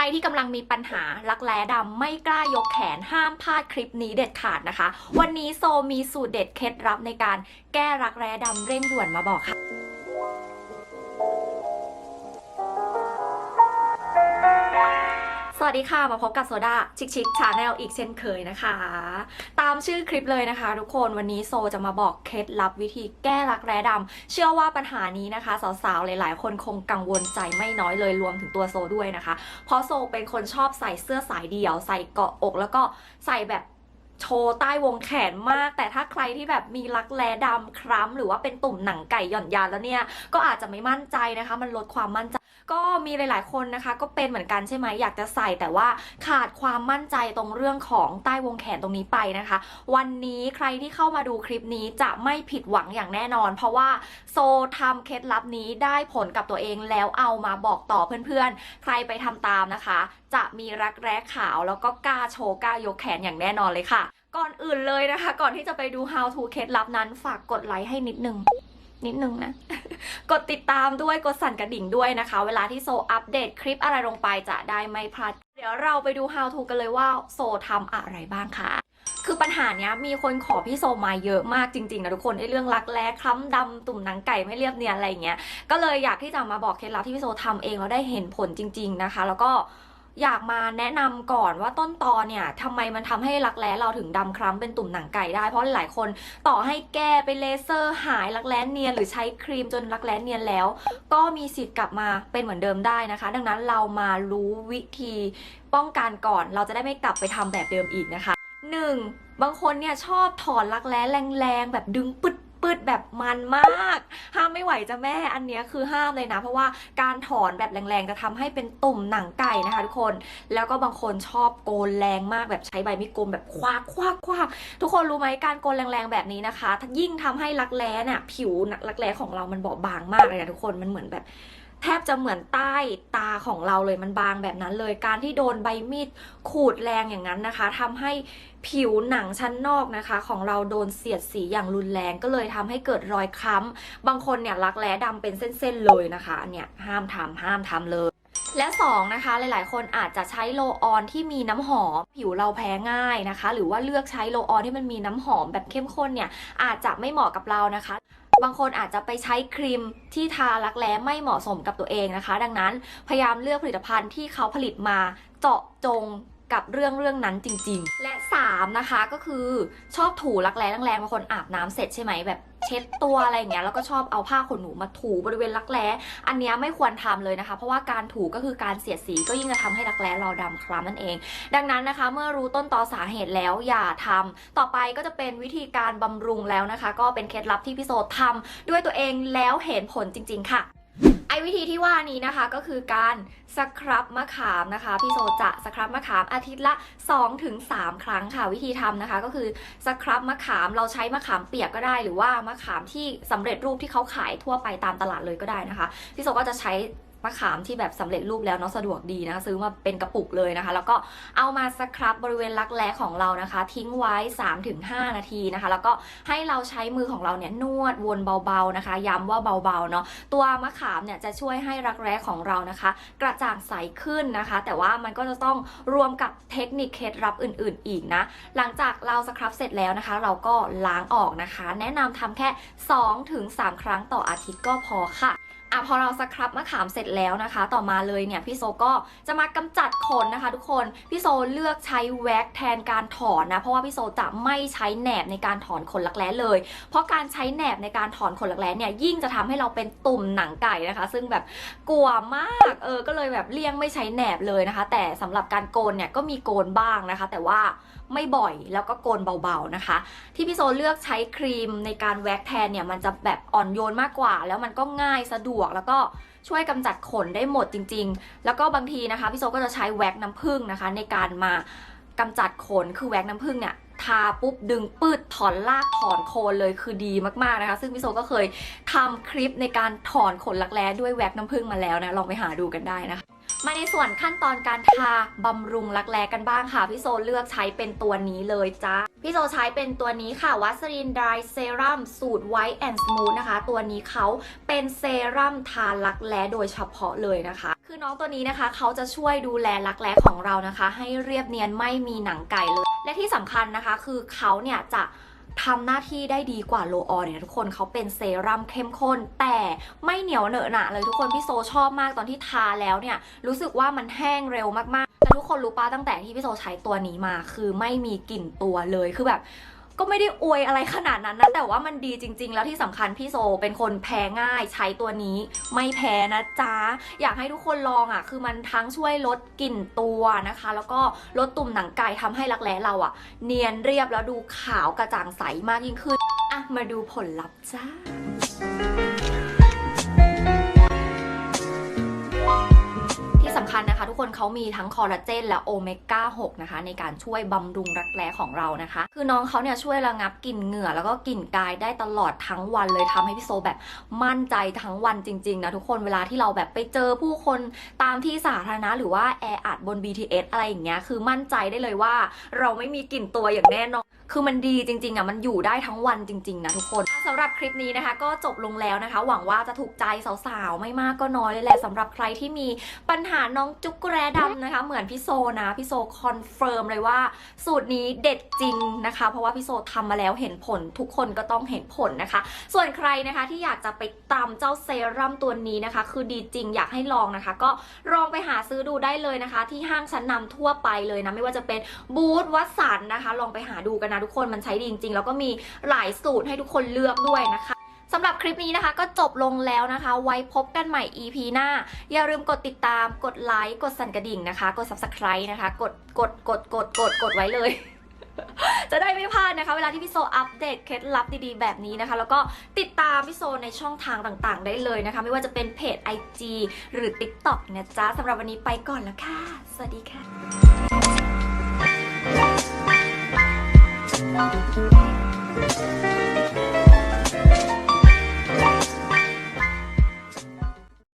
รที่กำลังมีปัญหารักแร้ดำไม่กล้ายกแขนห้ามพลาดคลิปนี้เด็ดขาดนะคะ วันนี้โซมีสูตรเด็ดเคล็ดลับในการแก้รักแร้ดำเร่งด่วนมาบอกค่ะ วัสดีค่ะมาพบกับโซดาชิคชิคชาแนลอีกเช่นเคยนะคะ ตามชื่อคลิปเลยนะคะ ทุกคนวันนี้โซจะมาบอกเคล็ดลับวิธีแก้รักแร้ดำเชื่อว่าปัญหานี้นะคะ สาวๆ หลายๆ คนคงกังวลใจไม่น้อยเลยรวมถึงตัวโซด้วยนะคะ เพราะโซเป็นคนชอบใส่เสื้อสายเดี่ยว ใส่เกาะอก แล้วก็ใส่แบบโชว์ใต้วงแขนมาก แต่ถ้าใครที่แบบมีรักแร้ดำคล้ำหรือว่าเป็นตุ่มหนังไก่หย่อนยานแล้วเนี่ยก็อาจจะไม่มั่นใจนะคะ มันลดความมั่นใจ ก็มีหลาย ๆ คนนะคะ ก็เป็นเหมือนกันใช่ไหมอยากจะใส่แต่ว่าขาดความมั่นใจตรงเรื่องของใต้วงแขนตรงนี้ไปนะคะ วันนี้ใครที่เข้ามาดูคลิปนี้จะไม่ผิดหวังอย่างแน่นอน เพราะว่าโซทำเคล็ดลับนี้ได้ผลกับตัวเองแล้วเอามาบอกต่อเพื่อน ๆ ใครไปทำตามนะคะ จะมีรักแร้ขาวแล้วก็กล้าโชว์กล้ายกแขนอย่างแน่นอนเลยค่ะ ก่อนอื่นเลยนะคะ ก่อนที่จะไปดู how to เคล็ดลับนั้นฝากกดไลค์ให้นิดนึง นิดนึงนะ กดติดตามด้วยกดสั่นกระดิ่งด้วยนะคะ เวลาที่โซอัปเดตคลิปอะไรลงไปจะได้ไม่พลาด เดี๋ยวเราไปดู how to กันเลยว่าโซทำอะไรบ้างค่ะคือปัญหาเนี้ยมีคนขอพี่โซมาเยอะมากจริงๆนะทุกคนไอ้เรื่องรักแร้คล้ำดำตุ่มหนังไก่ไม่เรียบเนียนอะไรเงี้ย ก็เลยอยากที่จะมาบอกเคล็ดลับที่พี่โซทำเองแล้วได้เห็นผลจริง ๆนะคะ แล้วก็ อยากมาแนะนำก่อนว่าต้นตอเนี่ยทำไมมันทำให้รักแร้เราถึงดำคล้ำเป็นตุ่มหนังไก่ได้ เพราะหลายคนต่อให้แก้ไปเลเซอร์หายรักแร้เนียน หรือใช้ครีมจนรักแร้เนียนแล้ว ก็มีสิทธิ์กลับมาเป็นเหมือนเดิมได้นะคะ ดังนั้นเรามารู้วิธีป้องกันก่อน เราจะได้ไม่กลับไปทำแบบเดิมอีกนะคะหนึ่งบางคนเนี่ยชอบถอนรักแร้แรงๆแบบดึงปึด ปืดแบบมันมาก ห้ามไม่ไหวจะแม่อันเนี้ยคือห้ามเลยนะ เพราะว่าการถอนแบบแรงๆจะทำให้เป็นตุ่มหนังไก่นะคะทุกคน แล้วก็บางคนชอบโกนแรงมากแบบใช้ใบมีดโกนแบบควักควักควักทุกคนรู้ไหมการโกนแรงๆแบบนี้นะคะยิ่งทำให้รักแร้น่ะผิวรักแร้ของเรามันบอบบางมากเลยนะทุกคนมันเหมือนแบบ แทบจะเหมือนใต้ตาของเราเลยมันบางแบบนั้นเลย การที่โดนใบมีดขูดแรงอย่างนั้นนะคะทำให้ผิวหนังชั้นนอกนะคะ ของเราโดนเสียดสีอย่างรุนแรงก็เลยทำให้เกิดรอยค้ำบางคนเนี่ยรักแร้ดำเป็นเส้นๆเลยนะคะเนี่ยห้ามทำห้ามทำเลยและ2นะคะหลาย ๆ คนอาจจะใช้โลออนที่มีน้ำหอม ผิวเราแพ้ง่ายนะคะ หรือว่าเลือกใช้โลออนที่มันมีน้ำหอมแบบเข้มข้นเนี่ยอาจจะไม่เหมาะกับเรานะคะ บางคนอาจจะไปใช้ครีมที่ทารักแร้ไม่เหมาะสมกับตัวเองนะคะ ดังนั้นพยายามเลือกผลิตภัณฑ์ที่เขาผลิตมาเจาะจง กับเรื่องเรื่องนั้นจริง ๆ และ 3 นะคะก็คือชอบถูรักแร้แรงๆบางคนอาบน้ำเสร็จใช่ไหมแบบเช็ดตัวอะไรอย่างเงี้ยแล้วก็ชอบเอาผ้าขนหนูมาถูบริเวณรักแร้อันเนี้ยไม่ควรทำเลยนะคะ เพราะว่าการถูก็คือการเสียดสีก็ยิ่งจะทำให้รักแร้เราดำคล้ำนั่นเอง ดังนั้นนะคะ เมื่อรู้ต้นตอสาเหตุแล้วอย่าทำต่อไปก็จะเป็นวิธีการบำรุงแล้วนะคะ ก็เป็นเคล็ดลับที่พี่โซทำด้วยตัวเองแล้วเห็นผลจริง ๆ ค่ะ ไอ้วิธีที่ว่านี้นะคะก็คือการสครับมะขามนะคะพี่โซจะสครับมะขามอาทิตย์ละ 2-3 ครั้งค่ะ วิธีทำนะคะ ก็คือสครับมะขามเราใช้มะขามเปียกก็ได้ หรือว่ามะขามที่สำเร็จรูปที่เขาขายทั่วไปตามตลาดเลยก็ได้นะคะพี่โซก็จะใช้ มะขามที่แบบสำเร็จรูปแล้วเนาะสะดวกดีนะคะซื้อมาเป็นกระปุกเลยนะคะ แล้วก็เอามาสครับบริเวณรักแร้ของเรานะคะ ทิ้งไว้ 3-5 นาทีนะคะ แล้วก็ให้เราใช้มือของเราเนี่ยนวดวนเบาๆนะคะ ย้ำว่าเบาๆเนาะตัวมะขามเนี่ยจะช่วยให้รักแร้ของเรานะคะ กระจ่างใสขึ้นนะคะ แต่ว่ามันก็จะต้องรวมกับเทคนิคเคล็ดลับอื่น ๆ อีกนะหลังจากเราสครับเสร็จแล้วนะคะ เราก็ล้างออกนะคะ แนะนำทำแค่ 2-3 ครั้งต่ออาทิตย์ก็พอค่ะ อะพอเราสครับมะขามเสร็จแล้วนะคะ ต่อมาเลยเนี่ยพี่โซก็จะมากำจัดขนนะคะ ทุกคนพี่โซเลือกใช้แว็กแทนการถอนนะเพราะว่าพี่โซจะไม่ใช้แหนบในการถอนขนลักแร้เลย เพราะการใช้แหนบในการถอนขนลักแร้เนี่ยยิ่งจะทำให้เราเป็นตุ่มหนังไก่นะคะ ซึ่งแบบกลัวมากเออก็เลยแบบเลี่ยงไม่ใช้แหนบเลยนะคะ แต่สำหรับการโกนเนี่ยก็มีโกนบ้างนะคะ แต่ว่าไม่บ่อยแล้วก็โกนเบาๆนะคะ ที่พี่โซเลือกใช้ครีมในการแว็กแทนเนี่ยมันจะแบบอ่อนโยนมากกว่า แล้วมันก็ง่ายสะดวกแล้วก็ช่วยกำจัดขนได้หมดจริง ๆ แล้วก็บางทีนะคะพี่โซก็จะใช้แว็กน้ำผึ้งนะคะ ในการมากำจัดขนคือแว็กน้ำผึ้งเนี่ยทาปุ๊บดึงปืดถอนลากถอนโคนเลยคือดีมากๆนะคะ ซึ่งพี่โซก็เคยทำคลิปในการถอนขนลักแร้ด้วยแว็กน้ำผึ้งมาแล้วนะลองไปหาดูกันได้นะคะ มาในส่วนขั้นตอนการทาบำรุงรักแร้กันบ้างค่ะ พี่โซเลือกใช้เป็นตัวนี้เลยจ้าพี่โซใช้เป็นตัวนี้ค่ะวัสลินดรายเซรั่มสูตรไวท์แอนด์สมูทนะคะ ตัวนี้เขาเป็นเซรั่มทารักแร้โดยเฉพาะเลยนะคะ คือน้องตัวนี้นะคะเขาจะช่วยดูแลรักแร้ของเรานะคะ ให้เรียบเนียนไม่มีหนังไก่เลย และที่สำคัญนะคะ คือเขาเนี่ยจะ ทำหน้าที่ได้ดีกว่าโลออนเนี่ยทุกคนเขาเป็นเซรั่มเข้มข้น แต่ไม่เหนียวเหนอะหนะเลยทุกคนพี่โซชอบมากตอนที่ทาแล้วเนี่ย รู้สึกว่ามันแห้งเร็วมากๆแต่ทุกคนรู้ป้าตั้งแต่ที่พี่โซใช้ตัวนี้มา คือไม่มีกลิ่นตัวเลยคือแบบ ก็ไม่ได้อวยอะไรขนาดนั้นนะ แต่ว่ามันดีจริง ๆ แล้วที่สำคัญพี่โซเป็นคนแพ้ง่ายใช้ตัวนี้ ไม่แพ้นะจ๊ะ อยากให้ทุกคนลองอะ คือมันทั้งช่วยลดกลิ่นตัวนะคะ แล้วก็ลดตุ่มหนังไก่ทำให้รักแร้เราอะ เนียนเรียบแล้วดูขาวกระจ่างใสมากยิ่งขึ้น อะ มาดูผลลัพธ์จ้า ญนะคะ ทุกคนเขามีทั้งคอลลาเจนและโอเมก้า 6 นะคะ ในการช่วยบำรุงรักแร้ของเรานะคะ คือน้องเขาเนี่ยช่วยระงับกลิ่นเหงื่อ แล้วก็กลิ่นกายได้ตลอดทั้งวันเลยทำให้พี่โซแบบมั่นใจทั้งวันจริงๆนะทุกคนเวลาที่เราแบบไปเจอผู้คนตามที่สาธารณะหรือว่าแออัดบน BTS อะไรอย่างเงี้ยคือมั่นใจได้เลยว่า เราไม่มีกลิ่นตัวอย่างแน่นอนคือมันดีจริงๆอะมันอยู่ได้ทั้งวันจริงๆนะทุกคน สำหรับคลิปนี้นะคะก็จบลงแล้วนะคะ หวังว่าจะถูกใจสาวๆ ไม่มากก็น้อยเลยแหละสำหรับใครที่มีปัญหาน้องจุกแร้ดำนะคะ เหมือนพี่โซนะพี่โซคอนเฟิร์มเลยว่า สูตรนี้เด็ดจริงนะคะ เพราะว่าพี่โซทำมาแล้วเห็นผลทุกคนก็ต้องเห็นผลนะคะ ส่วนใครนะคะที่อยากจะไปตามเจ้าเซรั่มตัวนี้นะคะ คือดีจริงอยากให้ลองนะคะ ก็ลองไปหาซื้อดูได้เลยนะคะ ที่ห้างชั้นนำทั่วไปเลยนะไม่ว่าจะเป็นบูธวัสันนะคะ ลองไปหาดูกันนะทุกคนมันใช้ดีจริงๆแล้วก็มีหลายสูตรให้ทุกคนเลือกอกด้วยนะคะสำหรับคลิปนี้นะคะก็จบลงแล้วนะคะ ไว้พบกันใหม่ EP หน้า อย่าลืมกดติดตามกดไลค์กดสั่นกระดิ่งนะคะ กด subscribe นะคะ กดกดกดกดกดกดไว้เลย จะได้ไม่พลาดนะคะ เวลาที่พี่โซอัปเดตเคล็ดลับดีๆแบบนี้นะคะ แล้วก็ติดตามพี่โซในช่องทางต่างๆ ได้เลยนะคะ ไม่ว่าจะเป็นเพจ IG หรือ TikTok นะจ๊ะสำหรับวันนี้ไปก่อนแล้วค่ะ สวัสดีค่ะ Thank you.